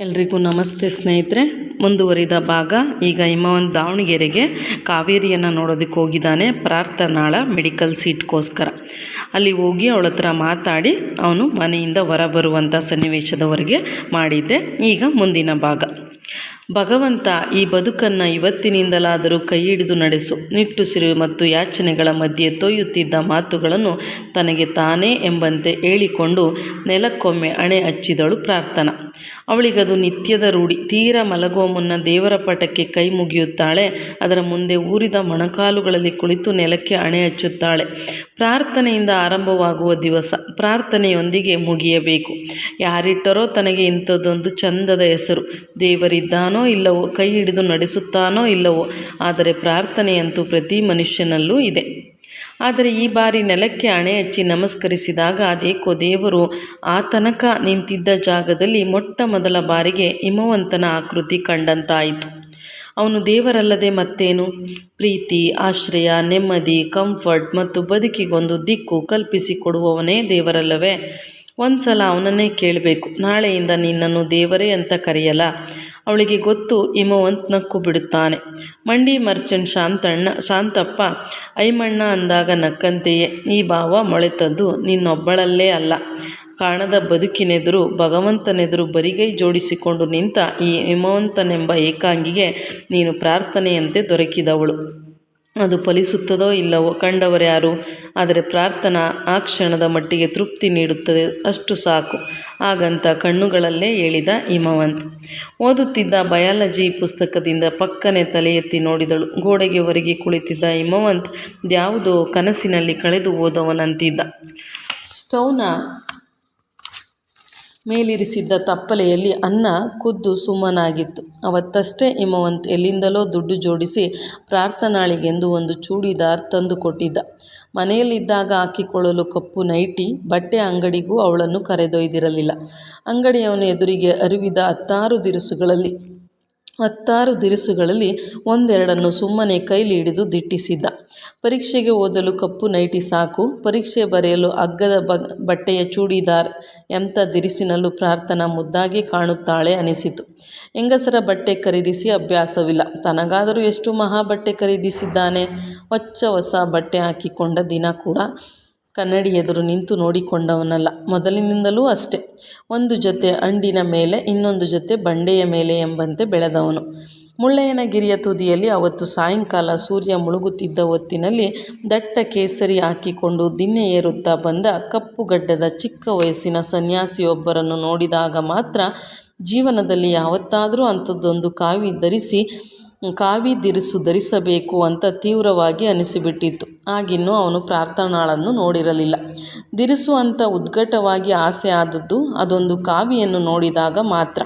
ಎಲ್ರಿಗೂ ನಮಸ್ತೆ ಸ್ನೇಹಿತರೆ. ಮುಂದುವರಿದ ಭಾಗ, ಈಗ ಹಿಮವನ್ ದಾವಣಗೆರೆಗೆ ಕಾವೇರಿಯನ್ನು ನೋಡೋದಕ್ಕೆ ಹೋಗಿದ್ದಾನೆ ಪ್ರಾರ್ಥನಾಳ ಮೆಡಿಕಲ್ ಸೀಟ್ಗೋಸ್ಕರ. ಅಲ್ಲಿ ಹೋಗಿ ಅವಳ ಹತ್ರ ಮಾತಾಡಿ ಅವನು ಮನೆಯಿಂದ ಹೊರ ಬರುವಂಥ ಸನ್ನಿವೇಶದವರೆಗೆ ಮಾಡಿದ್ದೆ. ಈಗ ಮುಂದಿನ ಭಾಗ. ಭಗವಂತ ಈ ಬದುಕನ್ನು ಇವತ್ತಿನಿಂದಲಾದರೂ ಕೈ ಹಿಡಿದು ನಡೆಸು. ನಿಟ್ಟುಸಿರು ಮತ್ತು ಯಾಚನೆಗಳ ಮಧ್ಯೆ ತೊಯ್ಯುತ್ತಿದ್ದ ಮಾತುಗಳನ್ನು ತನಗೆ ತಾನೇ ಎಂಬಂತೆ ಹೇಳಿಕೊಂಡು ನೆಲಕ್ಕೊಮ್ಮೆ ಅಣೆ ಹಚ್ಚಿದಳು ಪ್ರಾರ್ಥನಾ. ಅವಳಿಗದು ನಿತ್ಯದ ರೂಢಿ. ತೀರ ಮಲಗುವ ಮುನ್ನ ದೇವರ ಪಟಕ್ಕೆ ಕೈ ಮುಗಿಯುತ್ತಾಳೆ. ಅದರ ಮುಂದೆ ಊರಿದ ಮೊಣಕಾಲುಗಳಲ್ಲಿ ಕುಳಿತು ನೆಲಕ್ಕೆ ಅಣೆ ಹಚ್ಚುತ್ತಾಳೆ. ಪ್ರಾರ್ಥನೆಯಿಂದ ಆರಂಭವಾಗುವ ದಿವಸ. ಪ್ರಾರ್ಥನೆಯೊಂದಿಗೆ ಮುಗಿಯಬೇಕು. ಯಾರಿಟ್ಟರೋ ತನಗೆ ಇಂಥದ್ದೊಂದು ಚಂದದ ಹೆಸರು. ದೇವರಿದ್ದಾನೋ ಇಲ್ಲವೋ, ಕೈ ಹಿಡಿದು ನಡೆಸುತ್ತಾನೋ ಇಲ್ಲವೋ, ಆದರೆ ಪ್ರಾರ್ಥನೆಯಂತೂ ಪ್ರತಿ ಮನುಷ್ಯನಲ್ಲೂ ಇದೆ. ಆದರೆ ಈ ಬಾರಿ ನೆಲಕ್ಕೆ ಅಣೆ ಹಚ್ಚಿ ನಮಸ್ಕರಿಸಿದಾಗ ಅದೇಕೋ ದೇವರು ಆ ತನಕ ನಿಂತಿದ್ದ ಜಾಗದಲ್ಲಿ ಮೊಟ್ಟ ಮೊದಲ ಬಾರಿಗೆ ಹಿಮವಂತನ ಆಕೃತಿ ಕಂಡಂತಾಯಿತು. ಅವನು ದೇವರಲ್ಲದೆ ಮತ್ತೇನು? ಪ್ರೀತಿ, ಆಶ್ರಯ, ನೆಮ್ಮದಿ, ಕಂಫರ್ಟ್ ಮತ್ತು ಬದುಕಿಗೊಂದು ದಿಕ್ಕು ಕಲ್ಪಿಸಿಕೊಡುವವನೇ ದೇವರಲ್ಲವೇ? ಒಂದು ಸಲ ಅವನನ್ನೇ ಕೇಳಬೇಕು. ನಾಳೆಯಿಂದ ನಿನ್ನನ್ನು ದೇವರೇ ಅಂತ ಕರೆಯಲ್ಲ. ಅವಳಿಗೆ ಗೊತ್ತು, ಹಿಮವಂತ್ ನಕ್ಕು ಬಿಡುತ್ತಾನೆ. ಮಂಡಿ ಮರ್ಚೆಂಟ್ ಶಾಂತಣ್ಣ, ಶಾಂತಪ್ಪ, ಐಮಣ್ಣ ಅಂದಾಗ ನಕ್ಕಂತೆಯೇ, ಈ ಭಾವ ಮೊಳೆತದ್ದು ನಿನ್ನೊಬ್ಬಳಲ್ಲೇ ಅಲ್ಲ. ಕಾಣದ ಬದುಕಿನೆದುರು, ಭಗವಂತನೆದುರು ಬರಿಗೈ ಜೋಡಿಸಿಕೊಂಡು ನಿಂತ ಈ ಹಿಮವಂತನೆಂಬ ಏಕಾಂಗಿಗೆ ನೀನು ಪ್ರಾರ್ಥನೆಯಂತೆ ದೊರಕಿದವಳು. ಅದು ಫಲಿಸುತ್ತದೋ ಇಲ್ಲವೋ ಕಂಡವರ್ಯಾರು ಆದರೆ ಪ್ರಾರ್ಥನಾ ಆ ಕ್ಷಣದ ಮಟ್ಟಿಗೆ ತೃಪ್ತಿ ನೀಡುತ್ತದೆ, ಅಷ್ಟು ಸಾಕು. ಹಾಗಂತ ಕಣ್ಣುಗಳಲ್ಲೇ ಹೇಳಿದ ಹಿಮವಂತ್. ಓದುತ್ತಿದ್ದ ಬಯಾಲಜಿ ಪುಸ್ತಕದಿಂದ ಪಕ್ಕನೆ ತಲೆ ಎತ್ತಿ ನೋಡಿದಳು. ಗೋಡೆಗೆ ಹೊರಗೆ ಕುಳಿತಿದ್ದ ಹಿಮವಂತ್ ಯಾವುದೋ ಕನಸಿನಲ್ಲಿ ಕಳೆದು ಹೋದವನಂತಿದ್ದ. ಸ್ಟೌವ್ನ ಮೇಲಿರಿಸಿದ್ದ ತಪ್ಪಲೆಯಲ್ಲಿ ಅನ್ನ ಕುದ್ದು ಸುಮ್ಮನಾಗಿತ್ತು. ಅವತ್ತಷ್ಟೇ ಹಿಮವಂತ್ ಎಲ್ಲಿಂದಲೋ ದುಡ್ಡು ಜೋಡಿಸಿ ಪ್ರಾರ್ಥನಾಳಿಗೆಂದು ಒಂದು ಚೂಡಿದಾರ್ ತಂದು ಕೊಟ್ಟಿದ್ದ. ಮನೆಯಲ್ಲಿದ್ದಾಗ ಹಾಕಿಕೊಳ್ಳಲು ಕಪ್ಪು ನೈಟಿ, ಬಟ್ಟೆ ಅಂಗಡಿಗೂ ಅವಳನ್ನು ಕರೆದೊಯ್ದಿರಲಿಲ್ಲ. ಅಂಗಡಿಯವನ ಎದುರಿಗೆ ಅರಿವಿದ ಹತ್ತಾರು ದಿರಿಸುಗಳಲ್ಲಿ ಹತ್ತಾರು ದಿರಿಸುಗಳಲ್ಲಿ ಒಂದೆರಡನ್ನು ಸುಮ್ಮನೆ ಕೈಲಿ ಹಿಡಿದು ದಿಟ್ಟಿಸಿದ್ದ. ಪರೀಕ್ಷೆಗೆ ಓದಲು ಕಪ್ಪು ನೈಟಿ ಸಾಕು, ಪರೀಕ್ಷೆ ಬರೆಯಲು ಅಗ್ಗದ ಬಟ್ಟೆಯ ಚೂಡಿದಾರ್ ಎಂಥ ದಿರಿಸಿನಲ್ಲೂ ಪ್ರಾರ್ಥನಾ ಮುದ್ದಾಗಿ ಕಾಣುತ್ತಾಳೆ ಅನಿಸಿತು. ಹೆಂಗಸರ ಬಟ್ಟೆ ಖರೀದಿಸಿ ಅಭ್ಯಾಸವಿಲ್ಲ. ತನಗಾದರೂ ಎಷ್ಟು ಮಹಾ ಬಟ್ಟೆ ಖರೀದಿಸಿದ್ದಾನೆ? ಹೊಚ್ಚ ಹೊಸ ಬಟ್ಟೆ ಹಾಕಿಕೊಂಡ ದಿನ ಕೂಡ ಕನ್ನಡಿ ಎದುರು ನಿಂತು ನೋಡಿಕೊಂಡವನಲ್ಲ, ಮೊದಲಿನಿಂದಲೂ ಅಷ್ಟೆ. ಒಂದು ಜೊತೆ ಅಂಡಿನ ಮೇಲೆ, ಇನ್ನೊಂದು ಜೊತೆ ಬಂಡೆಯ ಮೇಲೆ ಎಂಬಂತೆ ಬೆಳೆದವನು. ಮುಳ್ಳಯ್ಯನಗಿರಿಯ ತುದಿಯಲ್ಲಿ ಅವತ್ತು ಸಾಯಂಕಾಲ ಸೂರ್ಯ ಮುಳುಗುತ್ತಿದ್ದ ಹೊತ್ತಿನಲ್ಲಿ ದಟ್ಟ ಕೇಸರಿ ಹಾಕಿಕೊಂಡು ದಿನ್ನೆ ಏರುತ್ತಾ ಬಂದ ಕಪ್ಪು ಗಡ್ಡದ ಚಿಕ್ಕ ವಯಸ್ಸಿನ ಸನ್ಯಾಸಿಯೊಬ್ಬರನ್ನು ನೋಡಿದಾಗ ಮಾತ್ರ ಜೀವನದಲ್ಲಿ ಯಾವತ್ತಾದರೂ ಅಂಥದ್ದೊಂದು ಕಾವಿ ಧರಿಸಿ ಕಾವಿ ದಿರಿಸು ಧರಿಸಬೇಕು ಅಂತ ತೀವ್ರವಾಗಿ ಅನಿಸಿಬಿಟ್ಟಿತ್ತು. ಆಗಿನ್ನೂ ಅವನು ಪ್ರಾರ್ಥನಾಳನ್ನು ನೋಡಿರಲಿಲ್ಲ. ದಿರಿಸು ಅಂತ ಉದ್ಘಟವಾಗಿ ಆಸೆ ಆದದ್ದು ಅದೊಂದು ಕಾವಿಯನ್ನು ನೋಡಿದಾಗ ಮಾತ್ರ.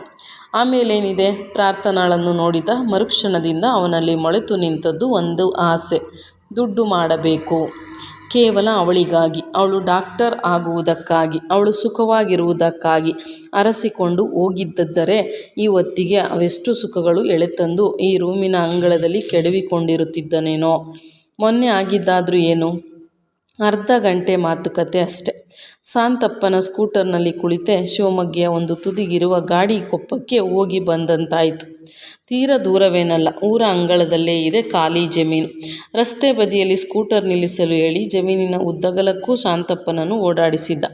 ಆಮೇಲೇನಿದೆ? ಪ್ರಾರ್ಥನಾಳನ್ನು ನೋಡಿದ ಮರುಕ್ಷಣದಿಂದ ಅವನಲ್ಲಿ ಮೊಳೆತು ನಿಂತದ್ದು ಒಂದು ಆಸೆ. ದುಡ್ಡು ಮಾಡಬೇಕು. ಕೇವಲ ಅವಳಿಗಾಗಿ, ಅವಳು ಡಾಕ್ಟರ್ ಆಗುವುದಕ್ಕಾಗಿ, ಅವಳು ಸುಖವಾಗಿರುವುದಕ್ಕಾಗಿ ಅರಸಿಕೊಂಡು ಹೋಗಿದ್ದರೆ ಈ ಹೊತ್ತಿಗೆ ಅವೆಷ್ಟು ಸುಖಗಳು ಎಳೆತಂದು ಈ ರೂಮಿನ ಅಂಗಳದಲ್ಲಿ ಕೆಡವಿಕೊಂಡಿರುತ್ತಿದ್ದನೇನೋ. ಮೊನ್ನೆ ಆಗಿದ್ದಾದರೂ ಏನು? ಅರ್ಧ ಗಂಟೆ ಮಾತುಕತೆ ಅಷ್ಟೆ. ಶಾಂತಪ್ಪನ ಸ್ಕೂಟರ್ನಲ್ಲಿ ಕುಳಿತೆ ಶಿವಮೊಗ್ಗೆಯ ಒಂದು ತುದಿಗಿರುವ ಗಾಡಿ ಕೊಪ್ಪಕ್ಕೆ ಹೋಗಿ ಬಂದಂತಾಯಿತು. ತೀರ ದೂರವೇನಲ್ಲ, ಊರ ಅಂಗಳದಲ್ಲೇ ಇದೆ ಖಾಲಿ ಜಮೀನು. ರಸ್ತೆ ಬದಿಯಲ್ಲಿ ಸ್ಕೂಟರ್ ನಿಲ್ಲಿಸಲು ಹೇಳಿ ಜಮೀನಿನ ಉದ್ದಗಲಕ್ಕೂ ಶಾಂತಪ್ಪನನ್ನು ಓಡಾಡಿಸಿದ್ದ.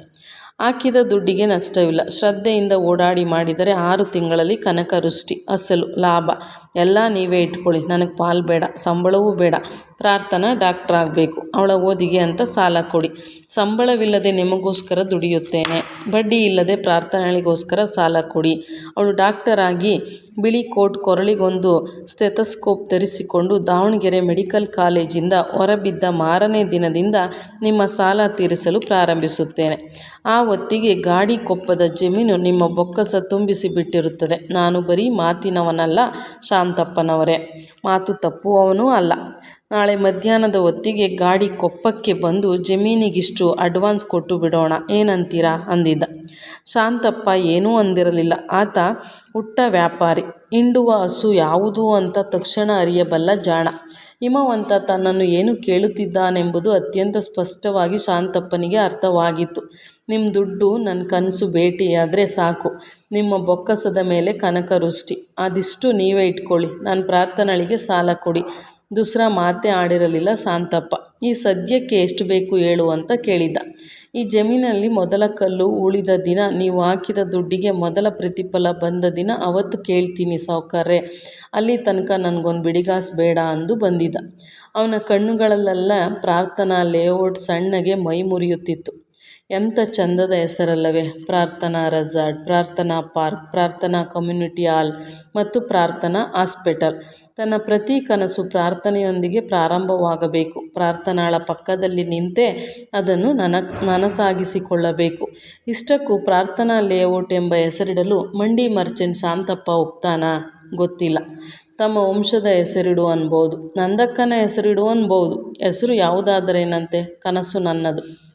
ಹಾಕಿದ ದುಡ್ಡಿಗೆ ನಷ್ಟವಿಲ್ಲ. ಶ್ರದ್ಧೆಯಿಂದ ಓಡಾಡಿ ಮಾಡಿದರೆ ಆರು ತಿಂಗಳಲ್ಲಿ ಕನಕ ಅಸಲು, ಲಾಭ. ಎಲ್ಲ ನೀವೇ ಇಟ್ಕೊಳ್ಳಿ. ನನಗೆ ಪಾಲು ಬೇಡ, ಸಂಬಳವೂ ಬೇಡ. ಪ್ರಾರ್ಥನಾ ಡಾಕ್ಟ್ರ್ ಆಗಬೇಕು. ಅವಳ ಓದಿಗೆ ಅಂತ ಸಾಲ ಕೊಡಿ. ಸಂಬಳವಿಲ್ಲದೆ ನಿಮಗೋಸ್ಕರ ದುಡಿಯುತ್ತೇನೆ. ಬಡ್ಡಿ ಇಲ್ಲದೆ ಪ್ರಾರ್ಥನೆಗಳಿಗೋಸ್ಕರ ಸಾಲ ಕೊಡಿ. ಅವಳು ಡಾಕ್ಟರ್ ಆಗಿ ಬಿಳಿ ಕೋಟ್ ಕೊರಳಿಗೊಂದು ಸ್ಟೆಥಸ್ಕೋಪ್ ಧರಿಸಿಕೊಂಡು ದಾವಣಗೆರೆ ಮೆಡಿಕಲ್ ಕಾಲೇಜಿಂದ ಹೊರಬಿದ್ದ ಮಾರನೇ ದಿನದಿಂದ ನಿಮ್ಮ ಸಾಲ ತೀರಿಸಲು ಪ್ರಾರಂಭಿಸುತ್ತೇನೆ. ಆ ಹೊತ್ತಿಗೆ ಗಾಡಿ ಕೊಪ್ಪದ ಜಮೀನು ನಿಮ್ಮ ಬೊಕ್ಕಸ ತುಂಬಿಸಿ ಬಿಟ್ಟಿರುತ್ತದೆ ನಾನು ಬರೀ ಮಾತಿನವನಲ್ಲ ಶಾಂತಪ್ಪನವರೇ ಮಾತು ತಪ್ಪುವವನೂ ಅಲ್ಲ. ನಾಳೆ ಮಧ್ಯಾಹ್ನದ ಹೊತ್ತಿಗೆ ಗಾಡಿ ಕೊಪ್ಪಕ್ಕೆ ಬಂದು ಜಮೀನಿಗಿಷ್ಟು ಅಡ್ವಾನ್ಸ್ ಕೊಟ್ಟು ಬಿಡೋಣ, ಏನಂತೀರಾ? ಅಂದಿದ್ದ. ಶಾಂತಪ್ಪ ಏನೂ ಅಂದಿರಲಿಲ್ಲ. ಆತ, ಹುಟ್ಟ ವ್ಯಾಪಾರಿ. ಹಿಂಡುವ ಹಸು ಯಾವುದು ಅಂತ ತಕ್ಷಣ ಅರಿಯಬಲ್ಲ ಜಾಣ. ಹಿಮವಂತ ತನ್ನನ್ನು ಏನು ಕೇಳುತ್ತಿದ್ದಾನೆಂಬುದು ಅತ್ಯಂತ ಸ್ಪಷ್ಟವಾಗಿ ಶಾಂತಪ್ಪನಿಗೆ ಅರ್ಥವಾಗಿತ್ತು. ನಿಮ್ಮ ದುಡ್ಡು ನನ್ನ ಕನಸು ಭೇಟಿಯಾದರೆ ಸಾಕು. ನಿಮ್ಮ ಬೊಕ್ಕಸದ ಮೇಲೆ ಕನಕ ವೃಷ್ಟಿ ಅದಿಷ್ಟು ನೀವೇ ಇಟ್ಕೊಳ್ಳಿ. ನಾನು ಪ್ರಾರ್ಥನಳಿಗೆ ಸಾಲ ಕೊಡಿ. ದುಸ್ರಾ ಮಾತೇ ಆಡಿರಲಿಲ್ಲ ಶಾಂತಪ್ಪ. ಈ ಸದ್ಯಕ್ಕೆ ಎಷ್ಟು ಬೇಕು ಹೇಳು ಅಂತ ಕೇಳಿದ. ಈ ಜಮೀನಲ್ಲಿ ಮೊದಲ ಕಲ್ಲು ಉಳಿದ ದಿನ, ನೀವು ಹಾಕಿದ ದುಡ್ಡಿಗೆ ಮೊದಲ ಪ್ರತಿಫಲ ಬಂದ ದಿನ ಅವತ್ತು ಕೇಳ್ತೀನಿ ಸಾವುಕಾರ್ರೆ. ಅಲ್ಲಿ ತನಕ ನನಗೊಂದು ಬಿಡಿಗಾಸು ಬೇಡ ಅಂದು ಬಂದಿದ್ದ ಅವನ ಕಣ್ಣುಗಳಲ್ಲೆಲ್ಲ ಪ್ರಾರ್ಥನಾ ಲೇಔಟ್ ಸಣ್ಣಗೆ ಮೈ ಮುರಿಯುತ್ತಿತ್ತು ಎಂಥ ಚಂದದ ಹೆಸರಲ್ಲವೇ. ಪ್ರಾರ್ಥನಾ ರೆಸಾರ್ಟ್ ಪ್ರಾರ್ಥನಾ ಪಾರ್ಕ್, ಪ್ರಾರ್ಥನಾ ಕಮ್ಯುನಿಟಿ ಹಾಲ್ ಮತ್ತು ಪ್ರಾರ್ಥನಾ ಹಾಸ್ಪಿಟಲ್. ತನ್ನ ಪ್ರತಿ ಕನಸು ಪ್ರಾರ್ಥನೆಯೊಂದಿಗೆ ಪ್ರಾರಂಭವಾಗಬೇಕು. ಪ್ರಾರ್ಥನಾಳ ಪಕ್ಕದಲ್ಲಿ ನಿಂತೇ ಅದನ್ನು ನನ ನನಸಾಗಿಸಿಕೊಳ್ಳಬೇಕು. ಇಷ್ಟಕ್ಕೂ ಪ್ರಾರ್ಥನಾ ಲೇಔಟ್ ಎಂಬ ಹೆಸರಿಡಲು ಮಂಡಿ ಮರ್ಚೆಂಟ್ ಶಾಂತಪ್ಪ ಒಪ್ತಾನ ಗೊತ್ತಿಲ್ಲ. ತಮ್ಮ ವಂಶದ ಹೆಸರಿಡು ಅನ್ಬೋದು. ನಂದಕ್ಕನ ಹೆಸರಿಡು ಅನ್ಬೋದು. ಹೆಸರು ಯಾವುದಾದರೇನಂತೆ? ಕನಸು ನನ್ನದು.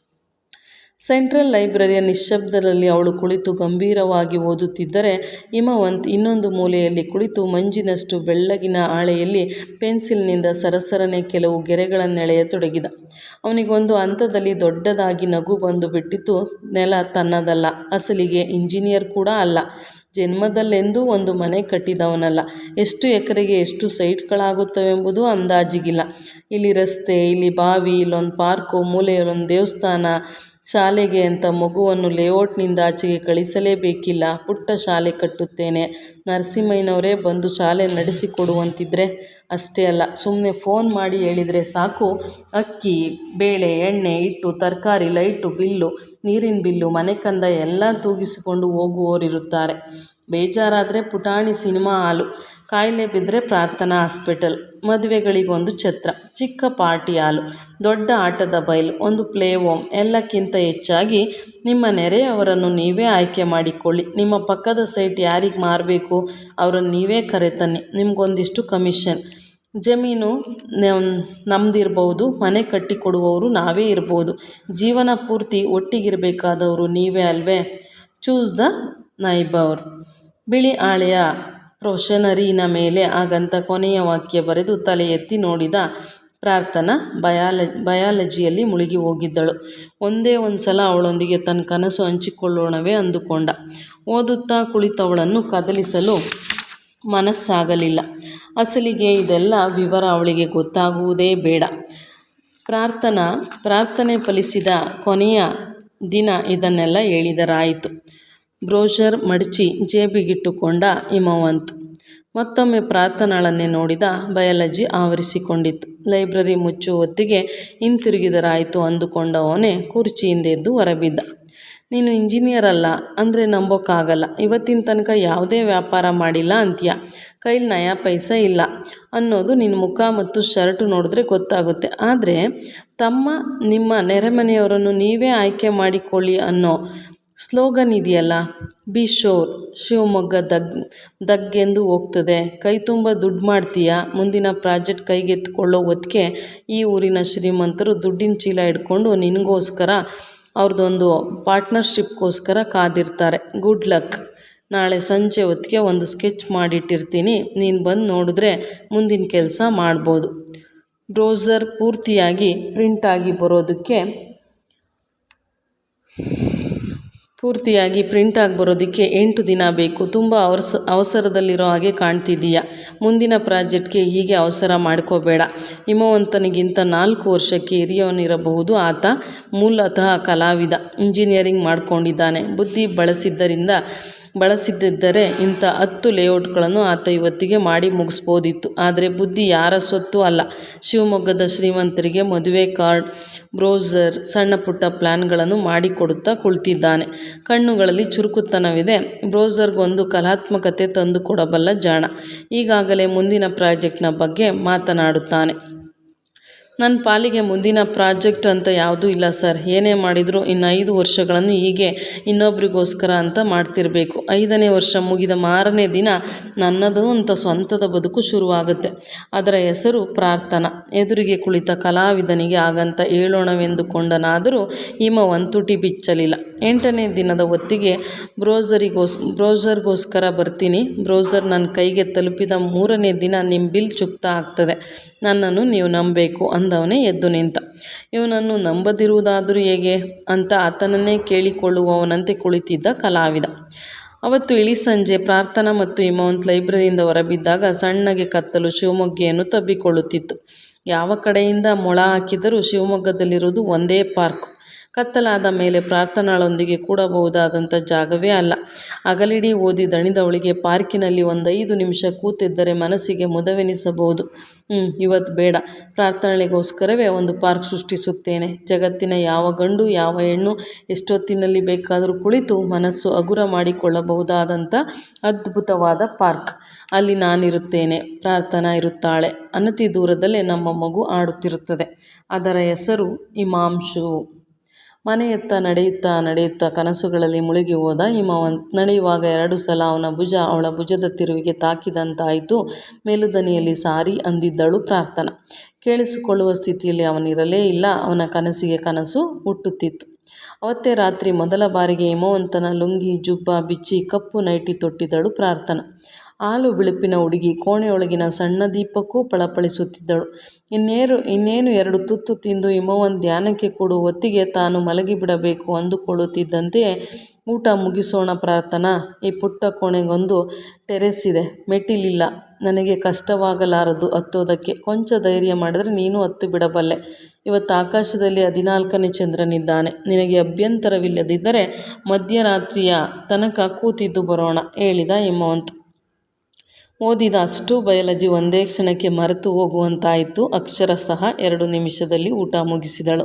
ಸೆಂಟ್ರಲ್ ಲೈಬ್ರರಿಯ ನಿಶ್ಶಬ್ದದಲ್ಲಿ ಅವಳು ಕುಳಿತು ಗಂಭೀರವಾಗಿ ಓದುತ್ತಿದ್ದರೆ ಹಿಮವಂತ್ ಇನ್ನೊಂದು ಮೂಲೆಯಲ್ಲಿ ಕುಳಿತು ಮಂಜಿನಷ್ಟು ಬೆಳ್ಳಗಿನ ಆಳೆಯಲ್ಲಿ ಪೆನ್ಸಿಲ್ನಿಂದ ಸರಸರನೆ ಕೆಲವು ಗೆರೆಗಳನ್ನೆಳೆಯತೊಡಗಿದ. ಅವನಿಗೊಂದು ಹಂತದಲ್ಲಿ ದೊಡ್ಡದಾಗಿ ನಗು ಬಂದು ಬಿಟ್ಟಿತು. ನೆಲ ತನ್ನದಲ್ಲ. ಅಸಲಿಗೆ ಇಂಜಿನಿಯರ್ ಕೂಡ ಅಲ್ಲ. ಜನ್ಮದಲ್ಲೆಂದೂ ಒಂದು ಮನೆ ಕಟ್ಟಿದವನಲ್ಲ. ಎಷ್ಟು ಎಕರೆಗೆ ಎಷ್ಟು ಸೈಟ್ಗಳಾಗುತ್ತವೆಂಬುದು ಅಂದಾಜಿಗಿಲ್ಲ. ಇಲ್ಲಿ ರಸ್ತೆ, ಇಲ್ಲಿ ಬಾವಿ, ಇಲ್ಲೊಂದು ಪಾರ್ಕು, ಮೂಲೆಯಲ್ಲೊಂದು ದೇವಸ್ಥಾನ, ಶಾಲೆಗೆ ಅಂತ ಮಗುವನ್ನು ಲೇಔಟ್ನಿಂದಾಚೆಗೆ ಕಳಿಸಲೇಬೇಕಿಲ್ಲ. ಪುಟ್ಟ ಶಾಲೆ ಕಟ್ಟುತ್ತೇನೆ. ನರಸಿಂಹಯ್ಯನವರೇ ಬಂದು ಶಾಲೆ ನಡೆಸಿಕೊಡುವಂತಿದ್ರೆ ಅಷ್ಟೇ ಅಲ್ಲ, ಸುಮ್ಮನೆ ಫೋನ್ ಮಾಡಿ ಹೇಳಿದರೆ ಸಾಕು, ಅಕ್ಕಿ, ಬೇಳೆ, ಎಣ್ಣೆ, ಹಿಟ್ಟು, ತರಕಾರಿ ಲೈಟು ಬಿಲ್ಲು, ನೀರಿನ ಬಿಲ್ಲು, ಮನೆಕಂದ ಎಲ್ಲ ತೂಗಿಸಿಕೊಂಡು ಹೋಗುವವರಿರುತ್ತಾರೆ. ಬೇಜಾರಾದರೆ ಪುಟಾಣಿ ಸಿನಿಮಾ ಹಾಲು, ಕಾಯಿಲೆ ಬಿದ್ದರೆ ಪ್ರಾರ್ಥನಾ ಹಾಸ್ಪಿಟಲ್, ಮದುವೆಗಳಿಗೊಂದು ಛತ್ರ, ಚಿಕ್ಕ ಪಾರ್ಟಿ ಹಾಲು, ದೊಡ್ಡ ಆಟದ ಬಯಲು, ಒಂದು ಪ್ಲೇ ಹೋಮ್, ಎಲ್ಲಕ್ಕಿಂತ ಹೆಚ್ಚಾಗಿ ನಿಮ್ಮ ನೆರೆಯವರನ್ನು ನೀವೇ ಆಯ್ಕೆ ಮಾಡಿಕೊಳ್ಳಿ. ನಿಮ್ಮ ಪಕ್ಕದ ಸೈಟ್ ಯಾರಿಗೆ ಮಾರಬೇಕು ಅವರನ್ನು ನೀವೇ ಕರೆತನ್ನಿ. ನಿಮಗೊಂದಿಷ್ಟು ಕಮಿಷನ್. ಜಮೀನು ನಮ್ದಿರ್ಬೋದು ಮನೆ ಕಟ್ಟಿಕೊಡುವವರು ನಾವೇ ಇರ್ಬೋದು ಜೀವನ ಪೂರ್ತಿ ಒಟ್ಟಿಗಿರಬೇಕಾದವರು ನೀವೇ ಅಲ್ವೇ? Choose the neighbour. ಬಿಳಿ ಹಾಳೆಯ ಪ್ರೊಷನರಿನ ಮೇಲೆ ಹಾಗಂತ ಕೊನೆಯ ವಾಕ್ಯ ಬರೆದು ತಲೆ ಎತ್ತಿ ನೋಡಿದ. ಪ್ರಾರ್ಥನಾ ಬಯಾಲಜಿಯಲ್ಲಿ ಮುಳುಗಿ ಹೋಗಿದ್ದಳು. ಒಂದೇ ಒಂದು ಸಲ ಅವಳೊಂದಿಗೆ ತನ್ನ ಕನಸು ಹಂಚಿಕೊಳ್ಳೋಣವೇ ಅಂದುಕೊಂಡ. ಓದುತ್ತಾ ಕುಳಿತವಳನ್ನು ಕದಲಿಸಲು ಮನಸ್ಸಾಗಲಿಲ್ಲ. ಅಸಲಿಗೆ ಇದೆಲ್ಲ ವಿವರ ಅವಳಿಗೆ ಗೊತ್ತಾಗುವುದೇ ಬೇಡ. ಪ್ರಾರ್ಥನಾ, ಪ್ರಾರ್ಥನೆ ಫಲಿಸಿದ ಕೊನೆಯ ದಿನ ಇದನ್ನೆಲ್ಲ ಹೇಳಿದರಾಯಿತು. ಬ್ರೋಷರ್ ಮಡಚಿ ಜೇಬಿಗಿಟ್ಟುಕೊಂಡ ಹಿಮವಂತ್. ಮತ್ತೊಮ್ಮೆ ಪ್ರಾರ್ಥನಾಳನ್ನೇ ನೋಡಿದ. ಬಯಾಲಜಿ ಆವರಿಸಿಕೊಂಡಿತ್ತು. ಲೈಬ್ರರಿ ಮುಚ್ಚುವ ಹೊತ್ತಿಗೆ ಹಿಂತಿರುಗಿದರಾಯಿತು ಅಂದುಕೊಂಡವನೇ ಕುರ್ಚಿಯಿಂದ ಎದ್ದು ಹೊರಬಿದ್ದ. ನೀನು ಇಂಜಿನಿಯರ್ ಅಲ್ಲ ಅಂದರೆ ನಂಬೋಕ್ಕಾಗಲ್ಲ. ಇವತ್ತಿನ ತನಕ ಯಾವುದೇ ವ್ಯಾಪಾರ ಮಾಡಿಲ್ಲ ಅಂತೀಯ. ಕೈಲಿ ನಯಾಪೈಸೆ ಇಲ್ಲ ಅನ್ನೋದು ನಿನ್ನ ಮುಖ ಮತ್ತು ಶರ್ಟು ನೋಡಿದ್ರೆ ಗೊತ್ತಾಗುತ್ತೆ. ಆದರೆ ತಮ್ಮ, ನಿಮ್ಮ ನೆರೆಮನೆಯವರನ್ನು ನೀವೇ ಆಯ್ಕೆ ಮಾಡಿಕೊಳ್ಳಿ ಅನ್ನೋ ಸ್ಲೋಗನ್ ಇದೆಯಲ್ಲ, ಬಿ ಶೋರ್ ಶಿವಮೊಗ್ಗ ದಗ್ ದಗ್ಗೆಂದು ಹೋಗ್ತದೆ. ಕೈತುಂಬ ದುಡ್ಡು ಮಾಡ್ತೀಯ. ಮುಂದಿನ ಪ್ರಾಜೆಕ್ಟ್ ಕೈಗೆತ್ತಿಕೊಳ್ಳೋ ಹೊತ್ತಿಗೆ ಈ ಊರಿನ ಶ್ರೀಮಂತರು ದುಡ್ಡಿನ ಚೀಲ ಇಟ್ಕೊಂಡು ನಿನಗೋಸ್ಕರ, ಅವ್ರದ್ದೊಂದು ಪಾರ್ಟ್ನರ್ಶಿಪ್ಗೋಸ್ಕರ ಕಾದಿರ್ತಾರೆ. Good luck. ನಾಳೆ ಸಂಜೆ ಹೊತ್ತಿಗೆ ಒಂದು ಸ್ಕೆಚ್ ಮಾಡಿಟ್ಟಿರ್ತೀನಿ. ನೀನು ಬಂದು ನೋಡಿದ್ರೆ ಮುಂದಿನ ಕೆಲಸ ಮಾಡ್ಬೋದು. ಬ್ರೌಸರ್ ಪೂರ್ತಿಯಾಗಿ ಪ್ರಿಂಟಾಗಿ ಬರೋದಕ್ಕೆ ಪೂರ್ತಿಯಾಗಿ ಪ್ರಿಂಟ್ ಆಗಿ ಬರೋದಕ್ಕೆ ಎಂಟು ದಿನ ಬೇಕು. ತುಂಬ ಅವರ್ಸ, ಅವಸರದಲ್ಲಿರೋ ಹಾಗೆ ಕಾಣ್ತಿದ್ದೀಯಾ ಮುಂದಿನ ಪ್ರಾಜೆಕ್ಟ್ಗೆ ಹೀಗೆ ಅವಸರ ಮಾಡ್ಕೋಬೇಡ. ಹಿಮವಂತನಿಗಿಂತ ನಾಲ್ಕು ವರ್ಷಕ್ಕೆ ಹಿರಿಯವನಿರಬಹುದು ಆತ ಮೂಲತಃ ಕಲಾವಿದ. ಇಂಜಿನಿಯರಿಂಗ್ ಮಾಡ್ಕೊಂಡಿದ್ದಾನೆ. ಬುದ್ಧಿ ಬಳಸಿದ್ದರಿಂದ ಬಳಸಿದ್ದಿದ್ದರೆ ಇಂಥ ಹತ್ತು ಲೇಔಟ್ಗಳನ್ನು ಆತ ಇವತ್ತಿಗೆ ಮಾಡಿ ಮುಗಿಸ್ಬೋದಿತ್ತು. ಆದರೆ ಬುದ್ಧಿ ಯಾರ ಸೊತ್ತು ಅಲ್ಲ. ಶಿವಮೊಗ್ಗದ ಶ್ರೀಮಂತರಿಗೆ ಮದುವೆ ಕಾರ್ಡ್, ಬ್ರೋಸರ್ ಸಣ್ಣ ಪುಟ್ಟ ಪ್ಲ್ಯಾನ್ಗಳನ್ನು ಮಾಡಿಕೊಡುತ್ತಾ ಕುಳಿತಿದ್ದಾನೆ. ಕಣ್ಣುಗಳಲ್ಲಿ ಚುರುಕುತನವಿದೆ. ಒಂದು ಕಲಾತ್ಮಕತೆ ತಂದುಕೊಡಬಲ್ಲ ಜಾಣ. ಈಗಾಗಲೇ ಮುಂದಿನ ಪ್ರಾಜೆಕ್ಟ್ನ ಬಗ್ಗೆ ಮಾತನಾಡುತ್ತಾನೆ. ನನ್ನ ಪಾಲಿಗೆ ಮುಂದಿನ ಪ್ರಾಜೆಕ್ಟ್ ಅಂತ ಯಾವುದೂ ಇಲ್ಲ ಸರ್. ಏನೇ ಮಾಡಿದ್ರೂ ಇನ್ನು ಐದು ವರ್ಷಗಳನ್ನು ಹೀಗೆ ಇನ್ನೊಬ್ರಿಗೋಸ್ಕರ ಅಂತ ಮಾಡ್ತಿರಬೇಕು ಐದನೇ ವರ್ಷ ಮುಗಿದ ಮಾರನೇ ದಿನ ನನ್ನದು ಅಂತ ಸ್ವಂತದ ಬದುಕು ಶುರುವಾಗುತ್ತೆ. ಅದರ ಹೆಸರು ಪ್ರಾರ್ಥನಾ. ಎದುರಿಗೆ ಕುಳಿತ ಕಲಾವಿದನಿಗೆ ಆಗಂತ ಹೇಳೋಣವೆಂದುಕೊಂಡನಾದರೂ ಹಿಮ ಒಂತುಟಿ ಬಿಚ್ಚಲಿಲ್ಲ. ಎಂಟನೇ ದಿನದ ಹೊತ್ತಿಗೆ ಬ್ರೌಸರಿಗೋಸ್, ಬ್ರೌಸರ್ಗೋಸ್ಕರ ಬರ್ತೀನಿ. ಬ್ರೌಸರ್ ನನ್ನ ಕೈಗೆ ತಲುಪಿದ ಮೂರನೇ ದಿನ ನಿಮ್ಮ ಬಿಲ್ ಚುಕ್ತಾ ಆಗ್ತದೆ. ನನ್ನನ್ನು ನೀವು ನಂಬೇಕು ಅಂದವನೇ ಎದ್ದು ನಿಂತ. ಇವನನ್ನು ನಂಬದಿರುವುದಾದರೂ ಹೇಗೆ ಅಂತ ಆತನನ್ನೇ ಕೇಳಿಕೊಳ್ಳುವವನಂತೆ ಕುಳಿತಿದ್ದ ಕಲಾವಿದ. ಅವತ್ತು ಇಳಿ ಸಂಜೆ ಪ್ರಾರ್ಥನಾ ಮತ್ತು ಹಿಮವಂತ್ ಲೈಬ್ರರಿಯಿಂದ ಹೊರಬಿದ್ದಾಗ ಸಣ್ಣಗೆ ಕತ್ತಲು ಶಿವಮೊಗ್ಗೆಯನ್ನು ತಬ್ಬಿಕೊಳ್ಳುತ್ತಿತ್ತು ಯಾವ ಕಡೆಯಿಂದ ಮೊಳ ಹಾಕಿದರೂ ಶಿವಮೊಗ್ಗದಲ್ಲಿರುವುದು ಒಂದೇ ಪಾರ್ಕ್ ಕತ್ತಲಾದ ಮೇಲೆ ಪ್ರಾರ್ಥನಾಳೊಂದಿಗೆ ಕೂಡಬಹುದಾದಂಥ ಜಾಗವೇ ಅಲ್ಲ. ಹಗಲಿಡೀ ಓದಿ ದಣಿದವಳಿಗೆ ಪಾರ್ಕಿನಲ್ಲಿ ಐದು ನಿಮಿಷ ಕೂತಿದ್ದರೆ ಮನಸ್ಸಿಗೆ ಮುದವೆನಿಸಬಹುದು. ಹ್ಞೂ ಇವತ್ತು ಬೇಡ. ಪ್ರಾರ್ಥನೆಗೋಸ್ಕರವೇ ಒಂದು ಪಾರ್ಕ್ ಸೃಷ್ಟಿಸುತ್ತೇನೆ. ಜಗತ್ತಿನ ಯಾವ ಗಂಡು, ಯಾವ ಹೆಣ್ಣು ಎಷ್ಟೊತ್ತಿನಲ್ಲಿ ಬೇಕಾದರೂ ಕುಳಿತು ಮನಸ್ಸು ಹಗುರ ಮಾಡಿಕೊಳ್ಳಬಹುದಾದಂಥ ಅದ್ಭುತವಾದ ಪಾರ್ಕ್. ಅಲ್ಲಿ ನಾನಿರುತ್ತೇನೆ, ಪ್ರಾರ್ಥನಾ ಇರುತ್ತಾಳೆ. ಅನತಿ ದೂರದಲ್ಲೇ ನಮ್ಮ ಮಗು ಆಡುತ್ತಿರುತ್ತದೆ. ಅದರ ಹೆಸರು ಹಿಮಾಂಶು. ಮನೆಯತ್ತ ನಡೆಯುತ್ತಾ ನಡೆಯುತ್ತಾ ಕನಸುಗಳಲ್ಲಿ ಮುಳುಗಿ ಹೋದ ಹಿಮವಂತ್. ನಡೆಯುವಾಗ ಎರಡು ಸಲ ಅವನ ಭುಜ ಅವಳ ಭುಜದ ತಿರುವಿಗೆ ತಾಕಿದಂತಾಯಿತು. ಮೇಲುದನಿಯಲ್ಲಿ ಸಾರಿ ಅಂದಿದ್ದಳು ಪ್ರಾರ್ಥನಾ. ಕೇಳಿಸಿಕೊಳ್ಳುವ ಸ್ಥಿತಿಯಲ್ಲಿ ಅವನಿರಲೇ ಇಲ್ಲ. ಅವನ ಕನಸಿಗೆ ಕನಸು ಹುಟ್ಟುತ್ತಿತ್ತು ಅವತ್ತೇ ರಾತ್ರಿ ಮೊದಲ ಬಾರಿಗೆ ಹಿಮವಂತನ ಲುಂಗಿ, ಜುಬ್ಬ, ಬಿಚ್ಚಿ, ಕಪ್ಪು, ನೈಟಿ ತೊಟ್ಟಿದ್ದಳು ಪ್ರಾರ್ಥನಾ. ಹಾಲು ಬಿಳುಪಿನ ಹುಡುಗಿ ಕೋಣೆಯೊಳಗಿನ ಸಣ್ಣ ದೀಪಕ್ಕೂ ಪಳಪಳಿಸುತ್ತಿದ್ದಳು. ಇನ್ನೇರು, ಇನ್ನೇನು ಎರಡು ತುತ್ತು ತಿಂದು ಹಿಮವನ್ ಧ್ಯಾನಕ್ಕೆ ಕೊಡು, ಹೊತ್ತಿಗೆ ತಾನು ಮಲಗಿಬಿಡಬೇಕು ಅಂದುಕೊಳ್ಳುತ್ತಿದ್ದಂತೆಯೇ ಊಟ ಮುಗಿಸೋಣ ಪ್ರಾರ್ಥನಾ, ಈ ಪುಟ್ಟ ಕೋಣೆಗೊಂದು ಟೆರೆಸ್ ಇದೆ ಮೆಟ್ಟಿಲಿಲ್ಲ. ನನಗೆ ಕಷ್ಟವಾಗಲಾರದು ಹತ್ತೋದಕ್ಕೆ. ಕೊಂಚ ಧೈರ್ಯ ಮಾಡಿದರೆ ನೀನು ಹತ್ತು ಬಿಡಬಲ್ಲೆ. ಇವತ್ತು ಆಕಾಶದಲ್ಲಿ ಹದಿನಾಲ್ಕನೇ ಚಂದ್ರನಿದ್ದಾನೆ. ನಿನಗೆ ಅಭ್ಯಂತರವಿಲ್ಲದಿದ್ದರೆ ಮಧ್ಯರಾತ್ರಿಯ ತನಕ ಕೂತಿದ್ದು ಬರೋಣ, ಹೇಳಿದ ಹಿಮವಂತ್. ಓದಿದ ಅಷ್ಟು ಬಯಲಜಿ ಒಂದೇ ಕ್ಷಣಕ್ಕೆ ಮರೆತು ಹೋಗುವಂತಾಯಿತು. ಅಕ್ಷರಶಃ ಎರಡು ನಿಮಿಷದಲ್ಲಿ ಊಟ ಮುಗಿಸಿದಳು.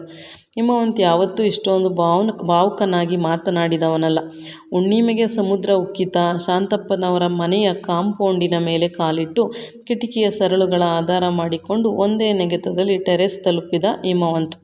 ಹಿಮವಂತ್ ಯಾವತ್ತೂ ಇಷ್ಟೊಂದು ಭಾವನ, ಭಾವುಕನಾಗಿ ಮಾತನಾಡಿದವನಲ್ಲ. ಹುಣ್ಣಿಮೆಗೆ ಸಮುದ್ರ ಉಕ್ಕಿತ, ಶಾಂತಪ್ಪನವರ ಮನೆಯ ಕಾಂಪೌಂಡಿನ ಮೇಲೆ ಕಾಲಿಟ್ಟು ಕಿಟಕಿಯ ಸರಳುಗಳ ಆಧಾರ ಮಾಡಿಕೊಂಡು ಒಂದೇ ನೆಗೆತದಲ್ಲಿ ಟೆರೆಸ್ ತಲುಪಿದ ಹಿಮವಂತ್.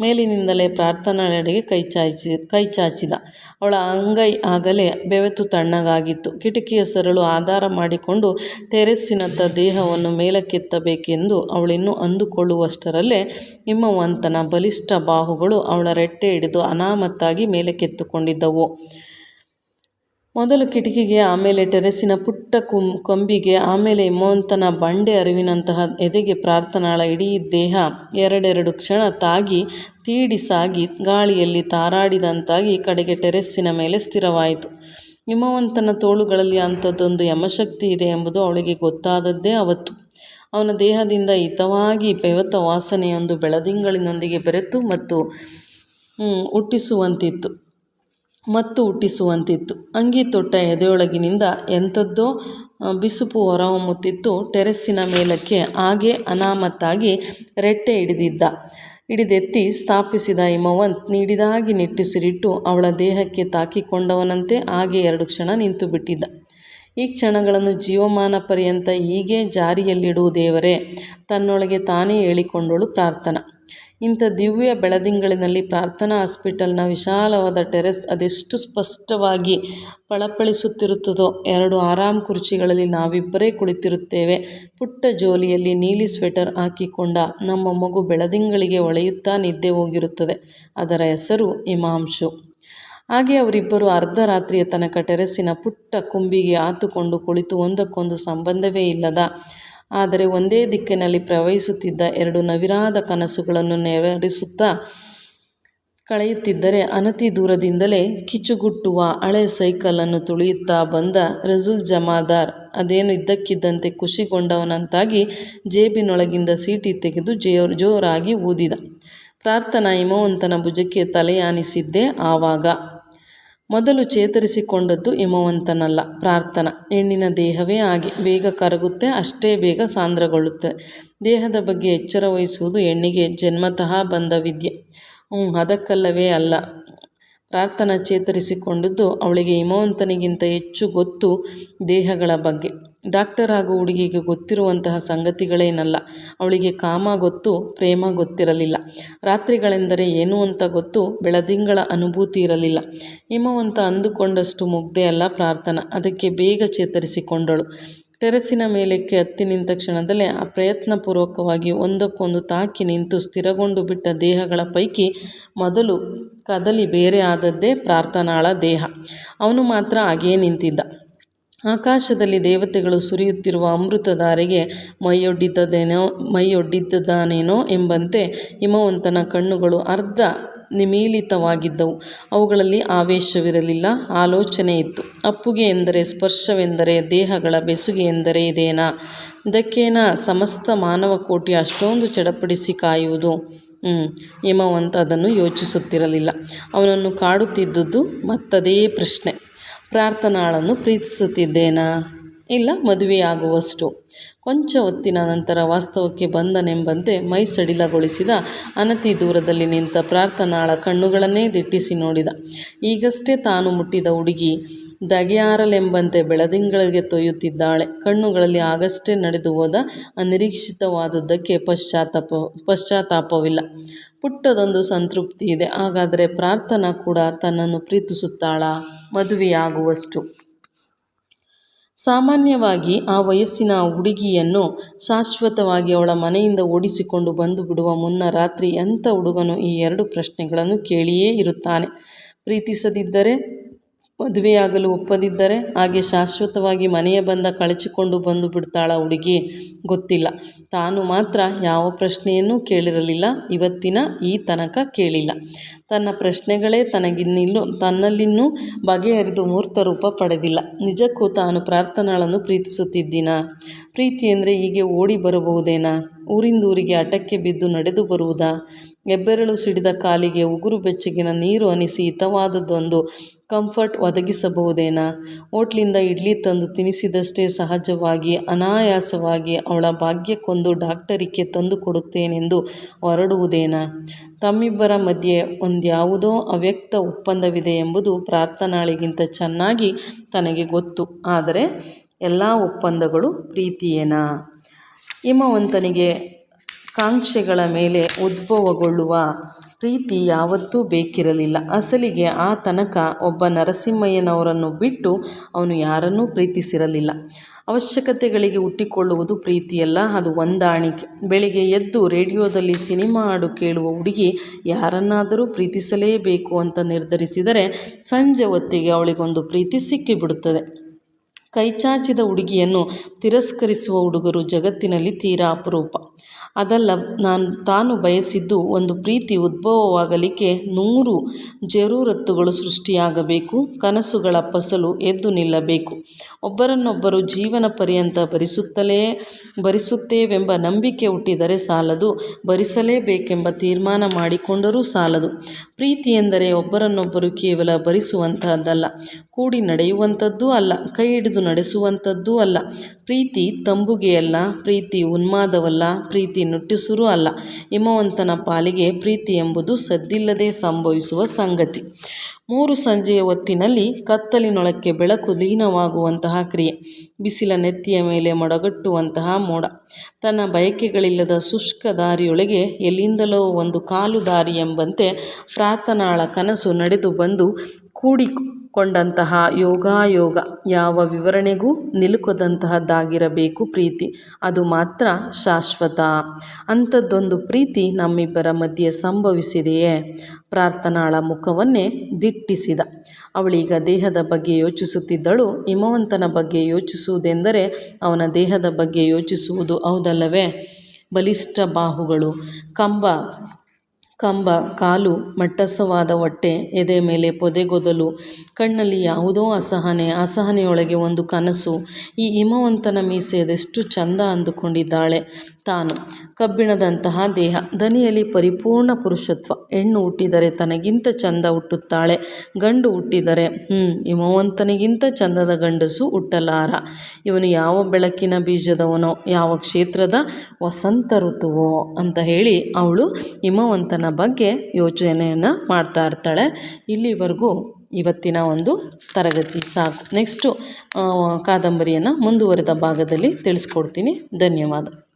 ಮೇಲಿನಿಂದಲೇ ಪ್ರಾರ್ಥನಾಳೆಡೆಗೆ ಕೈ ಚಾಚಿ, ಕೈ ಚಾಚಿದ. ಅವಳ ಅಂಗೈ ಆಗಲೇ ಬೆವೆತು ತಣ್ಣಗಾಗಿತ್ತು. ಕಿಟಕಿಯ ಸರಳು ಆಧಾರ ಮಾಡಿಕೊಂಡು ಟೆರೆಸ್ಸಿನತ್ತ ದೇಹವನ್ನು ಮೇಲಕ್ಕೆತ್ತಬೇಕೆಂದು ಅವಳಿನ್ನೂ ಅಂದುಕೊಳ್ಳುವಷ್ಟರಲ್ಲೇ ಹಿಮವಂತನ ಬಲಿಷ್ಠ ಬಾಹುಗಳು ಅವಳ ರೆಟ್ಟೆ ಹಿಡಿದು ಅನಾಮತ್ತಾಗಿ ಮೇಲಕ್ಕೆತ್ತುಕೊಂಡಿದ್ದವು. ಮೊದಲು ಕಿಟಕಿಗೆ, ಆಮೇಲೆ ಟೆರೆಸ್ಸಿನ ಪುಟ್ಟ ಕುಂ, ಕೊಂಬಿಗೆ, ಆಮೇಲೆ ಹಿಮವಂತನ ಬಂಡೆ ಅರಿವಿನಂತಹ ಎದೆಗೆ ಪ್ರಾರ್ಥನಾಳ ಇಡೀ ದೇಹ ಎರಡೆರಡು ಕ್ಷಣ ತಾಗಿ, ತೀಡಿ ಸಾಗಿ, ಗಾಳಿಯಲ್ಲಿ ತಾರಾಡಿದಂತಾಗಿ ಕಡೆಗೆ ಟೆರೆಸ್ಸಿನ ಮೇಲೆ ಸ್ಥಿರವಾಯಿತು. ಹಿಮವಂತನ ತೋಳುಗಳಲ್ಲಿ ಅಂಥದ್ದೊಂದು ಯಮಶಕ್ತಿ ಇದೆ ಎಂಬುದು ಅವಳಿಗೆ ಗೊತ್ತಾದದ್ದೇ ಅವತ್ತು. ಅವನ ದೇಹದಿಂದ ಹಿತವಾಗಿ ಬೆವತ ವಾಸನೆಯೊಂದು ಬೆಳದಿಂಗಳಿನೊಂದಿಗೆ ಬೆರೆತು ಮತ್ತು ಹುಟ್ಟಿಸುವಂತಿತ್ತು. ಮತ್ತು ಹುಟ್ಟಿಸುವಂತಿತ್ತು. ಅಂಗಿ ತೊಟ್ಟ ಎದೆಯೊಳಗಿನಿಂದ ಎಂಥದ್ದೋ ಬಿಸುಪು ಹೊರಹೊಮ್ಮುತ್ತಿತ್ತು. ಟೆರೆಸ್ಸಿನ ಮೇಲಕ್ಕೆ ಹಾಗೆ ಅನಾಮತ್ತಾಗಿ ರೆಟ್ಟೆ ಹಿಡಿದಿದ್ದ. ಹಿಡಿದೆತ್ತಿ ಸ್ಥಾಪಿಸಿದ ಹಿಮವಂತ್ ನೀಡಿದಾಗಿ ನಿಟ್ಟುಸಿರಿಟ್ಟು ಅವಳ ದೇಹಕ್ಕೆ ತಾಕಿಕೊಂಡವನಂತೆ ಹಾಗೆ ಎರಡು ಕ್ಷಣ ನಿಂತು ಬಿಟ್ಟಿದ್ದ ಈ ಕ್ಷಣಗಳನ್ನು ಜೀವಮಾನ ಪರ್ಯಂತ ಹೀಗೆ ಜಾರಿಯಲ್ಲಿಡು ದೇವರೇ, ತನ್ನೊಳಗೆ ತಾನೇ ಹೇಳಿಕೊಂಡಳು ಪ್ರಾರ್ಥನಾ. ಇಂಥ ದಿವ್ಯ ಬೆಳದಿಂಗಳಿನಲ್ಲಿ ಪ್ರಾರ್ಥನಾ ಹಾಸ್ಪಿಟಲ್ನ ವಿಶಾಲವಾದ ಟೆರೆಸ್ ಅದೆಷ್ಟು ಸ್ಪಷ್ಟವಾಗಿ ಪಳಪಳಿಸುತ್ತಿರುತ್ತದೋ, ಎರಡು ಆರಾಮ್ ಕುರ್ಚಿಗಳಲ್ಲಿ ನಾವಿಬ್ಬರೇ ಕುಳಿತಿರುತ್ತೇವೆ. ಪುಟ್ಟ ಜೋಲಿಯಲ್ಲಿ ನೀಲಿ ಸ್ವೆಟರ್ ಹಾಕಿಕೊಂಡ ನಮ್ಮ ಮಗು ಬೆಳದಿಂಗಳಿಗೆ ಹೊಳೆಯುತ್ತಾ ನಿದ್ದೆ ಹೋಗಿರುತ್ತದೆ. ಅದರ ಹೆಸರು ಹಿಮಾಂಶು. ಹಾಗೆ ಅವರಿಬ್ಬರು ಅರ್ಧ ರಾತ್ರಿಯ ತನಕ ಟೆರೆಸ್ಸಿನ ಪುಟ್ಟ ಕುಂಬಿಗೆ ಆತುಕೊಂಡು ಕುಳಿತು ಒಂದಕ್ಕೊಂದು ಸಂಬಂಧವೇ ಇಲ್ಲದ ಆದರೆ ಒಂದೇ ದಿಕ್ಕಿನಲ್ಲಿ ಪ್ರವಹಿಸುತ್ತಿದ್ದ ಎರಡು ನವಿರಾದ ಕನಸುಗಳನ್ನು ನೆರಡಿಸುತ್ತಾ ಕಳೆಯುತ್ತಿದ್ದರೆ ಅನತಿ ದೂರದಿಂದಲೇ ಕಿಚುಗುಟ್ಟುವ ಹಳೆ ಸೈಕಲನ್ನು ತುಳಿಯುತ್ತಾ ಬಂದ ರಜುಲ್ ಜಮಾದಾರ್. ಅದೇನು ಇದ್ದಕ್ಕಿದ್ದಂತೆ ಖುಷಿಗೊಂಡವನಂತಾಗಿ ಜೇಬಿನೊಳಗಿಂದ ಸೀಟಿ ತೆಗೆದು ಜೋರ್ ಜೋರಾಗಿ ಊದಿದ. ಪ್ರಾರ್ಥನಾ ಹಿಮವಂತನ ಭುಜಕ್ಕೆ ತಲೆಯಾನಿಸಿದ್ದೆ ಆವಾಗ. ಮೊದಲು ಚೇತರಿಸಿಕೊಂಡದ್ದು ಹಿಮವಂತನಲ್ಲ, ಪ್ರಾರ್ಥನ. ಹೆಣ್ಣಿನ ದೇಹವೇ ಹಾಗೆ ಬೇಗ ಕರಗುತ್ತೆ, ಅಷ್ಟೇ ಬೇಗ ಸಾಂದ್ರಗೊಳ್ಳುತ್ತೆ. ದೇಹದ ಬಗ್ಗೆ ಎಚ್ಚರ ವಹಿಸುವುದು ಹೆಣ್ಣಿಗೆ ಜನ್ಮತಃ ಬಂದ ವಿದ್ಯೆ. ಹ್ಞೂ ಅದಕ್ಕಲ್ಲವೇ ಅಲ್ಲ. ಪ್ರಾರ್ಥನಾ ಚೇತರಿಸಿಕೊಂಡದ್ದು ಅವಳಿಗೆ ಹಿಮವಂತನಿಗಿಂತ ಹೆಚ್ಚು ಗೊತ್ತು ದೇಹಗಳ ಬಗ್ಗೆ. ಡಾಕ್ಟರ್ ಹಾಗೂ ಹುಡುಗಿಗೆ ಗೊತ್ತಿರುವಂತಹ ಸಂಗತಿಗಳೇನಲ್ಲ. ಅವಳಿಗೆ ಕಾಮ ಗೊತ್ತು, ಪ್ರೇಮ ಗೊತ್ತಿರಲಿಲ್ಲ. ರಾತ್ರಿಗಳೆಂದರೆ ಏನು ಅಂತ ಗೊತ್ತು, ಬೆಳದಿಂಗಳ ಅನುಭೂತಿ ಇರಲಿಲ್ಲ. ಹಿಮವಂತ ಅಂದುಕೊಂಡಷ್ಟು ಮುಗ್ಧೆ ಅಲ್ಲ ಪ್ರಾರ್ಥನಾ. ಅದಕ್ಕೆ ಬೇಗ ಚೇತರಿಸಿಕೊಂಡಳು. ಟೆರೆಸ್ಸಿನ ಮೇಲಕ್ಕೆ ಹತ್ತಿ ನಿಂತ ಕ್ಷಣದಲ್ಲೇ ಆ ಪ್ರಯತ್ನಪೂರ್ವಕವಾಗಿ ಒಂದಕ್ಕೊಂದು ತಾಕಿ ನಿಂತು ಸ್ಥಿರಗೊಂಡು ಬಿಟ್ಟ ದೇಹಗಳ ಪೈಕಿ ಮೊದಲು ಕದಲಿ ಬೇರೆ ಆದದ್ದೇ ಪ್ರಾರ್ಥನಾಳ ದೇಹ. ಅವನು ಮಾತ್ರ ಹಾಗೆಯೇ ನಿಂತಿದ್ದ. ಆಕಾಶದಲ್ಲಿ ದೇವತೆಗಳು ಸುರಿಯುತ್ತಿರುವ ಅಮೃತಧಾರೆಗೆ ಮೈಯೊಡ್ಡಿದ್ದದೇನೋ ಮೈಯೊಡ್ಡಿದ್ದಾನೇನೋ ಎಂಬಂತೆ ಹಿಮವಂತನ ಕಣ್ಣುಗಳು ಅರ್ಧ ನಿಮೀಲಿತವಾಗಿದ್ದವು. ಅವುಗಳಲ್ಲಿ ಆವೇಶವಿರಲಿಲ್ಲ, ಆಲೋಚನೆ ಇತ್ತು. ಅಪ್ಪುಗೆ ಎಂದರೆ ಸ್ಪರ್ಶವೆಂದರೆ ದೇಹಗಳ ಬೆಸುಗೆ ಎಂದರೆ ಇದೇನಾ? ಇದಕ್ಕೇನ ಸಮಸ್ತ ಮಾನವ ಕೋಟಿ ಅಷ್ಟೊಂದು ಚಡಪಡಿಸಿ ಕಾಯುವುದು? ಹ್ಞೂ ಹಿಮವಂತ ಅದನ್ನು ಯೋಚಿಸುತ್ತಿರಲಿಲ್ಲ. ಅವನನ್ನು ಕಾಡುತ್ತಿದ್ದುದು ಮತ್ತದೇ ಪ್ರಶ್ನೆ. ಪ್ರಾರ್ಥನಾಳನ್ನು ಪ್ರೀತಿಸುತ್ತಿದ್ದೇನಾ? ಇಲ್ಲ, ಮದುವೆಯಾಗುವಷ್ಟು. ಕೊಂಚ ಹೊತ್ತಿನ ನಂತರ ವಾಸ್ತವಕ್ಕೆ ಬಂದನೆಂಬಂತೆ ಮೈ ಸಡಿಲಗೊಳಿಸಿದ ಅನತಿ ದೂರದಲ್ಲಿ ನಿಂತ ಪ್ರಾರ್ಥನಾಳ ಕಣ್ಣುಗಳನ್ನೇ ದಿಟ್ಟಿಸಿ ನೋಡಿದ. ಈಗಷ್ಟೇ ತಾನು ಮುಟ್ಟಿದ ಹುಡುಗಿ ದಗೆಯಾರಲೆಂಬಂತೆ ಬೆಳದಿಂಗಳಿಗೆ ತೊಯ್ಯುತ್ತಿದ್ದಾಳೆ. ಕಣ್ಣುಗಳಲ್ಲಿ ಆಗಷ್ಟೇ ನಡೆದು ಹೋದ ಅನಿರೀಕ್ಷಿತವಾದುದಕ್ಕೆ ಪಶ್ಚಾತ್ತಾಪ, ಪಶ್ಚಾತ್ತಾಪವಿಲ್ಲ. ಪುಟ್ಟದೊಂದು ಸಂತೃಪ್ತಿ ಇದೆ. ಹಾಗಾದರೆ ಪ್ರಾರ್ಥನಾ ಕೂಡ ತನ್ನನ್ನು ಪ್ರೀತಿಸುತ್ತಾಳಾ? ಮದುವೆಯಾಗುವಷ್ಟು. ಸಾಮಾನ್ಯವಾಗಿ ಆ ವಯಸ್ಸಿನ ಹುಡುಗಿಯನ್ನು ಶಾಶ್ವತವಾಗಿ ಅವಳ ಮನೆಯಿಂದ ಓಡಿಸಿಕೊಂಡು ಬಂದು ಬಿಡುವ ಮುನ್ನ ರಾತ್ರಿ ಎಂಥ ಹುಡುಗನು ಈ ಎರಡು ಪ್ರಶ್ನೆಗಳನ್ನು ಕೇಳಿಯೇ ಇರುತ್ತಾನೆ. ಪ್ರೀತಿಸದಿದ್ದರೆ ಮದುವೆಯಾಗಲು ಒಪ್ಪದಿದ್ದರೆ ಹಾಗೆ ಶಾಶ್ವತವಾಗಿ ಮನೆಯ ಬಂದ ಕಳಚಿಕೊಂಡು ಬಂದು ಬಿಡ್ತಾಳ ಹುಡುಗಿ. ಗೊತ್ತಿಲ್ಲ. ತಾನು ಮಾತ್ರ ಯಾವ ಪ್ರಶ್ನೆಯನ್ನು ಕೇಳಿರಲಿಲ್ಲ. ಇವತ್ತಿನ ಈ ತನಕ ಕೇಳಿಲ್ಲ. ತನ್ನ ಪ್ರಶ್ನೆಗಳೇ ತನಗಿನ್ನಿಲ್ಲೂ, ತನ್ನಲ್ಲಿನ್ನೂ ಬಗೆಹರಿದು ಮೂರ್ತ ರೂಪ ಪಡೆದಿಲ್ಲ. ನಿಜಕ್ಕೂ ತಾನು ಪ್ರಾರ್ಥನಾಳನ್ನು ಪ್ರೀತಿಸುತ್ತಿದ್ದೀನಾ? ಪ್ರೀತಿ ಅಂದರೆ ಹೀಗೆ ಓಡಿ ಬರಬಹುದೇನಾ? ಊರಿಂದೂರಿಗೆ ಅಟಕ್ಕೆ ಬಿದ್ದು ನಡೆದು ಬರುವುದಾ? ಹೆಬ್ಬೆರಳು ಸಿಡಿದ ಕಾಲಿಗೆ ಉಗುರು ಬೆಚ್ಚಗಿನ ನೀರು ಅನಿಸಿ ಹಿತವಾದದ್ದೊಂದು ಕಂಫರ್ಟ್ ಒದಗಿಸಬಹುದೇನಾ? ಹೋಟ್ಲಿಂದ ಇಡ್ಲಿ ತಂದು ತಿನಿಸಿದಷ್ಟೇ ಸಹಜವಾಗಿ, ಅನಾಯಾಸವಾಗಿ ಅವಳ ಭಾಗ್ಯಕ್ಕೊಂದು ಡಾಕ್ಟರಿಗೆ ತಂದು ಕೊಡುತ್ತೇನೆಂದು ಹೊರಡುವುದೇನಾ? ತಮ್ಮಿಬ್ಬರ ಮಧ್ಯೆ ಒಂದ್ಯಾವುದೋ ಅವ್ಯಕ್ತ ಒಪ್ಪಂದವಿದೆ ಎಂಬುದು ಪ್ರಾರ್ಥನಾಳಿಗಿಂತ ಚೆನ್ನಾಗಿ ತನಗೆ ಗೊತ್ತು. ಆದರೆ ಎಲ್ಲ ಒಪ್ಪಂದಗಳು ಪ್ರೀತಿಯೇನಾ? ಹಿಮವಂತನಿಗೆ ಕಾಂಕ್ಷೆಗಳ ಮೇಲೆ ಉದ್ಭವಗೊಳ್ಳುವ ಪ್ರೀತಿ ಯಾವತ್ತೂ ಬೇಕಿರಲಿಲ್ಲ. ಅಸಲಿಗೆ ಆ ತನಕ ಒಬ್ಬ ನರಸಿಂಹಯ್ಯನವರನ್ನು ಬಿಟ್ಟು ಅವನು ಯಾರನ್ನೂ ಪ್ರೀತಿಸಿರಲಿಲ್ಲ. ಅವಶ್ಯಕತೆಗಳಿಗೆ ಹುಟ್ಟಿಕೊಳ್ಳುವುದು ಪ್ರೀತಿಯಲ್ಲ, ಅದು ಹೊಂದಾಣಿಕೆ. ಬೆಳಿಗ್ಗೆ ಎದ್ದು ರೇಡಿಯೋದಲ್ಲಿ ಸಿನಿಮಾ ಹಾಡು ಕೇಳುವ ಹುಡುಗಿ ಯಾರನ್ನಾದರೂ ಪ್ರೀತಿಸಲೇಬೇಕು ಅಂತ ನಿರ್ಧರಿಸಿದರೆ ಸಂಜೆ ಹೊತ್ತಿಗೆ ಅವಳಿಗೊಂದು ಪ್ರೀತಿ ಸಿಕ್ಕಿಬಿಡುತ್ತದೆ. ಕೈಚಾಚಿದ ಹುಡುಗಿಯನ್ನು ತಿರಸ್ಕರಿಸುವ ಹುಡುಗರು ಜಗತ್ತಿನಲ್ಲಿ ತೀರಾ ಅಪರೂಪ. ಅದಲ್ಲ, ನಾನು ತಾನು ಬಯಸಿದ್ದು ಒಂದು ಪ್ರೀತಿ ಉದ್ಭವವಾಗಲಿಕ್ಕೆ ನೂರು ಜರೂರತ್ತುಗಳು ಸೃಷ್ಟಿಯಾಗಬೇಕು, ಕನಸುಗಳ ಫಸಲು ಎದ್ದು ನಿಲ್ಲಬೇಕು. ಒಬ್ಬರನ್ನೊಬ್ಬರು ಜೀವನ ಪರ್ಯಂತ ಭರಿಸುತ್ತಲೇ, ಭರಿಸುತ್ತೇವೆಂಬ ನಂಬಿಕೆ ಹುಟ್ಟಿದರೆ ಸಾಲದು, ಭರಿಸಲೇಬೇಕೆಂಬ ತೀರ್ಮಾನ ಮಾಡಿಕೊಂಡರೂ ಸಾಲದು. ಪ್ರೀತಿ ಎಂದರೆ ಒಬ್ಬರನ್ನೊಬ್ಬರು ಕೇವಲ ಭರಿಸುವಂತಹದ್ದಲ್ಲ, ಕೂಡಿ ನಡೆಯುವಂಥದ್ದೂ ಅಲ್ಲ, ಕೈ ಹಿಡಿದು ನಡೆಸುವಂಥದ್ದೂ ಅಲ್ಲ. ಪ್ರೀತಿ ತಂಬುಗೆಯಲ್ಲ, ಪ್ರೀತಿ ಉನ್ಮಾದವಲ್ಲ, ಪ್ರೀತಿ ನುಟ್ಟಿಸುರೂ ಅಲ್ಲ. ಹಿಮವಂತನ ಪಾಲಿಗೆ ಪ್ರೀತಿ ಎಂಬುದು ಸದ್ದಿಲ್ಲದೆ ಸಂಭವಿಸುವ ಸಂಗತಿ. ಮೂರು ಸಂಜೆಯ ಹೊತ್ತಿನಲ್ಲಿ ಕತ್ತಲಿನೊಳಕ್ಕೆ ಬೆಳಕು ಲೀನವಾಗುವಂತಹ ಕ್ರಿಯೆ. ಬಿಸಿಲ ನೆತ್ತಿಯ ಮೇಲೆ ಮೊಡಗಟ್ಟುವಂತಹ ಮೋಡ. ತನ್ನ ಬಯಕೆಗಳಿಲ್ಲದ ಶುಷ್ಕ ದಾರಿಯೊಳಗೆ ಎಲ್ಲಿಂದಲೋ ಒಂದು ಕಾಲು ದಾರಿ ಎಂಬಂತೆ ಪ್ರಾರ್ಥನಾಳ ಕನಸು ನಡೆದು ಬಂದು ಕೂಡಿಕೊಂಡಂತಹ ಯೋಗಾಯೋಗ ಯಾವ ವಿವರಣೆಗೂ ನಿಲುಕದಂತಹದ್ದಾಗಿರಬೇಕು ಪ್ರೀತಿ? ಅದು ಮಾತ್ರ ಶಾಶ್ವತ. ಅಂಥದ್ದೊಂದು ಪ್ರೀತಿ ನಮ್ಮಿಬ್ಬರ ಮಧ್ಯೆ ಸಂಭವಿಸಿದೆಯೇ? ಪ್ರಾರ್ಥನಾಳ ಮುಖವನ್ನೇ ದಿಟ್ಟಿಸಿದ. ಅವಳೀಗ ದೇಹದ ಬಗ್ಗೆ ಯೋಚಿಸುತ್ತಿದ್ದಳು. ಹಿಮವಂತನ ಬಗ್ಗೆ ಯೋಚಿಸುವುದೆಂದರೆ ಅವನ ದೇಹದ ಬಗ್ಗೆ ಯೋಚಿಸುವುದು ಹೌದಲ್ಲವೇ? ಬಲಿಷ್ಠ ಬಾಹುಗಳು. ಕಂಬ ಕಂಬ, ಕಾಲು, ಮಟ್ಟಸವಾದ ಹೊಟ್ಟೆ, ಎದೆ ಮೇಲೆ ಪೊದೆಗೊದಲು ಕಣ್ಣಲ್ಲಿ ಯಾವುದೋ ಅಸಹನೆ, ಅಸಹನೆಯೊಳಗೆ ಒಂದು ಕನಸು, ಈ ಹಿಮವಂತನ ಮೀಸೆ ಅದೆಷ್ಟು ಚಂದ ಅಂದುಕೊಂಡಿದ್ದಾಳೆ. ತಾನು ಕಬ್ಬಿಣದಂತಹ ದೇಹ, ದನಿಯಲ್ಲಿ ಪರಿಪೂರ್ಣ ಪುರುಷತ್ವ, ಹೆಣ್ಣು ಹುಟ್ಟಿದರೆ ತನಗಿಂತ ಚಂದ ಹುಟ್ಟುತ್ತಾಳೆ, ಗಂಡು ಹುಟ್ಟಿದರೆ ಹ್ಞೂ ಹಿಮವಂತನಿಗಿಂತ ಚಂದದ ಗಂಡಸು ಹುಟ್ಟಲಾರ. ಇವನು ಯಾವ ಬೆಳಕಿನ ಬೀಜದವನೋ, ಯಾವ ಕ್ಷೇತ್ರದ ವಸಂತ ಋತುವೋ ಅಂತ ಹೇಳಿ ಅವಳು ಹಿಮವಂತನ ಬಗ್ಗೆ ಯೋಚನೆಯನ್ನು ಮಾಡ್ತಾ ಇರ್ತಾಳೆ. ಇಲ್ಲಿವರೆಗೂ ಇವತ್ತಿನ ಒಂದು ತರಗತಿ ಸಾಕು. ನೆಕ್ಸ್ಟು ಕಾದಂಬರಿಯನ್ನು ಮುಂದುವರೆದ ಭಾಗದಲ್ಲಿ ತಿಳಿಸ್ಕೊಡ್ತೀನಿ. ಧನ್ಯವಾದ.